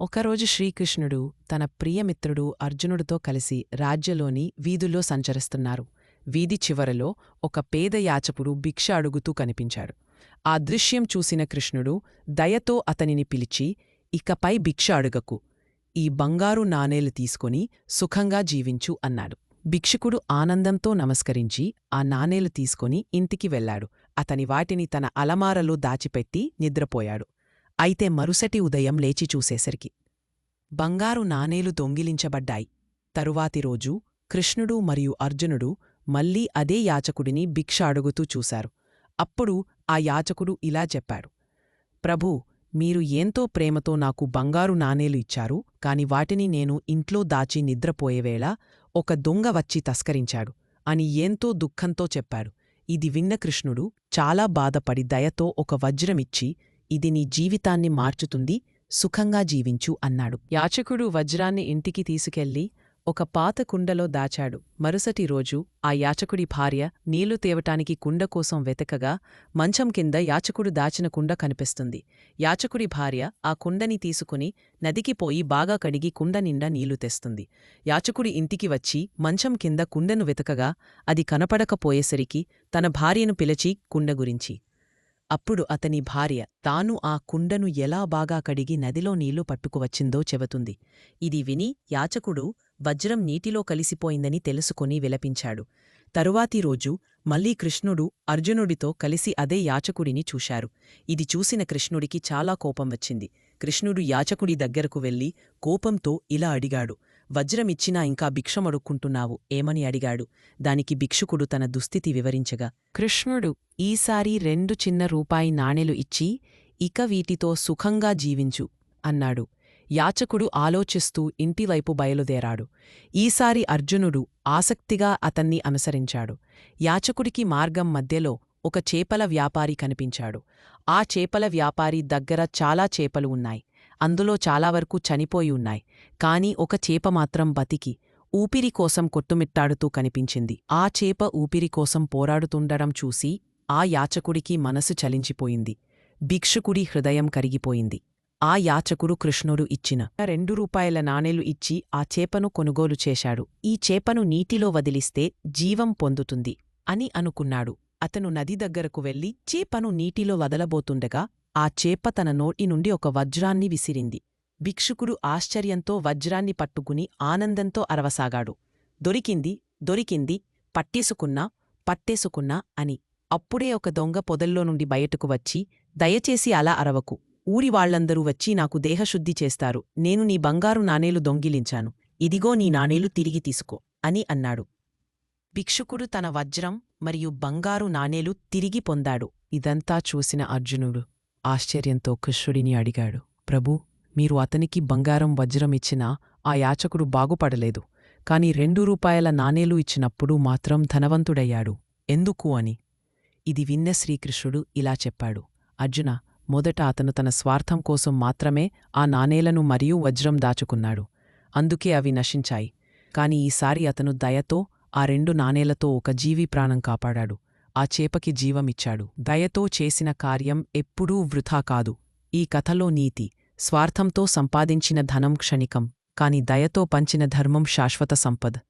ఒకరోజు శ్రీకృష్ణుడు తన ప్రియమిత్రుడు అర్జునుడితో కలిసి రాజ్యలోని వీధుల్లో సంచరిస్తున్నారు. వీధి చివరలో ఒక పేద యాచకుడు భిక్ష అడుగుతూ కనిపించాడు. ఆ దృశ్యం చూసిన కృష్ణుడు దయతో అతనిని పిలిచి ఇకపై భిక్ష అడుగకు. ఈ బంగారు నాణేలు తీసుకుని సుఖంగా జీవించు అన్నాడు. భిక్షుకుడు ఆనందంతో నమస్కరించి ఆ నాణేలు తీసుకుని ఇంటికి వెళ్ళాడు. అతని వాటిని తన అలమారలో దాచిపెట్టి నిద్రపోయాడు. అయితే మరుసటి ఉదయం లేచి చూసేసరికి బంగారు నాణేలు దొంగిలించబడ్డాయి. తరువాతి రోజు కృష్ణుడు మరియు అర్జునుడు మళ్ళీ అదే యాచకుడిని భిక్ష అడుగుతూ చూశారు. అప్పుడు ఆ యాచకుడు ఇలా చెప్పాడు. ప్రభూ మీరు ఎంతో ప్రేమతో నాకు బంగారు నాణేలు ఇచ్చారు కాని వాటిని నేను ఇంట్లో దాచి నిద్రపోయేవేళ ఒక దొంగ వచ్చి తస్కరించాడు అని ఎంతో దుఃఖంతో చెప్పాడు. ఇది విన్న కృష్ణుడు చాలా బాధపడి దయతో ఒక వజ్రమిచ్చి ఇది నీ జీవితాన్ని మార్చుతుంది సుఖంగా జీవించు అన్నాడు. యాచకుడు వజ్రాన్ని ఇంటికి తీసుకెళ్ళి ఒక పాత కుండలో దాచాడు. మరుసటి రోజు ఆ యాచకుడి భార్య నీళ్ళు తేవటానికి కుండ కోసం వెతకగా మంచం కింద యాచకుడు దాచిన కుండ కనిపిస్తుంది. యాచకుడి భార్య ఆ కుండని తీసుకుని నదికి పోయి బాగా కడిగి కుండ నిండా నీళ్ళు తెస్తుంది. యాచకుడి ఇంటికి వచ్చి మంచం కింద కుండను వెతకగా అది కనపడకపోయేసరికి తన భార్యను పిలిచి కుండ గురించి అప్పుడు అతని భార్య తాను ఆ కుండను ఎలా బాగా కడిగి నదిలో నీళ్ళు పట్టుకువచ్చిందో చెబుతుంది. ఇది విని యాచకుడు వజ్రం నీటిలో కలిసిపోయిందని తెలుసుకుని విలపించాడు. తరువాతి రోజు మళ్ళీ కృష్ణుడు అర్జునుడితో కలిసి అదే యాచకుడిని చూశారు. ఇది చూసిన కృష్ణుడికి చాలా కోపం వచ్చింది. కృష్ణుడు యాచకుడి దగ్గరకు వెళ్ళి కోపంతో ఇలా అడిగాడు. వజ్రమిచ్చినా ఇంకా భిక్షమడుక్కుంటున్నావు ఏమని అడిగాడు. దానికి భిక్షుకుడు తన దుస్థితి వివరించగా కృష్ణుడు ఈసారి రెండు చిన్న రూపాయి నాణెలు ఇచ్చి ఇక వీటితో సుఖంగా జీవించు అన్నాడు. యాచకుడు ఆలోచిస్తూ ఇంటివైపు బయలుదేరాడు. ఈసారి అర్జునుడు ఆసక్తిగా అతన్ని అనుసరించాడు. యాచకుడికి మార్గం మధ్యలో ఒక చేపల వ్యాపారి కనిపించాడు. ఆ చేపల వ్యాపారి దగ్గర చాలా చేపలు ఉన్నాయి. అందులో చాలా వరకు చనిపోయి ఉన్నాయి. కాని ఒక చేప మాత్రం బతికి ఊపిరి కోసం కొట్టుమిట్టాడుతూ కనిపించింది. ఆ చేప ఊపిరి కోసం పోరాడుతుండడం చూసి ఆ యాచకుడికి మనసు చలించిపోయింది. భిక్షుకుడి హృదయం కరిగిపోయింది. ఆ యాచకుడు కృష్ణుడు ఇచ్చిన రెండు రూపాయల నాణేలు ఇచ్చి ఆ చేపను కొనుగోలు చేశాడు. ఈ చేపను నీటిలో వదిలిస్తే జీవం పొందుతుంది అని అనుకున్నాడు. అతను నది దగ్గరకు వెళ్ళి చేపను నీటిలో వదలబోతుండగా ఆ చేప తన నోటి నుండి ఒక వజ్రాన్ని విసిరింది. భిక్షుకుడు ఆశ్చర్యంతో వజ్రాన్ని పట్టుకుని ఆనందంతో అరవసాగాడు. దొరికింది దొరికింది పట్టేసుకున్నా పట్టేసుకున్నా అని. అప్పుడే ఒక దొంగ పొదల్లో నుండి బయటకు వచ్చి దయచేసి అలా అరవకు. ఊరి వాళ్ళందరూ వచ్చి నాకు దేహశుద్ధి చేస్తారు. నేను నీ బంగారు నాణేలు దొంగిలించాను. ఇదిగో నీ నాణేలు తిరిగి తీసుకో అని అన్నాడు. భిక్షుకుడు తన వజ్రం మరియు బంగారు నాణేలు తిరిగి పొందాడు. ఇదంతా చూసిన అర్జునుడు ఆశ్చర్యంతో కృష్ణుడిని అడిగాడు. ప్రభూ మీరు అతనికి బంగారం వజ్రం ఇచ్చినా ఆ యాచకుడు బాగుపడలేదు. కాని రెండు రూపాయల నాణేలు ఇచ్చినప్పుడు మాత్రం ధనవంతుడయ్యాడు. ఎందుకు అని? ఇది విన్న శ్రీకృష్ణుడు ఇలా చెప్పాడు. అర్జున మొదట అతను తన స్వార్థం కోసం మాత్రమే ఆ నాణేలను మరియు వజ్రం దాచుకున్నాడు. అందుకే అవి నశించాయి. కాని ఈసారి అతను దయతో ఆ రెండు నాణేలతో ఒక జీవి ప్రాణం కాపాడాడు. ఆ చేపకి జీవమిచ్చాడు. దయతో చేసిన కార్యం ఎప్పుడూ వృథా కాదు. ఈ కథలో నీతి. స్వార్థంతో సంపాదించిన ధనం క్షణికం. కాని దయతో పంచిన ధర్మం శాశ్వత సంపద్.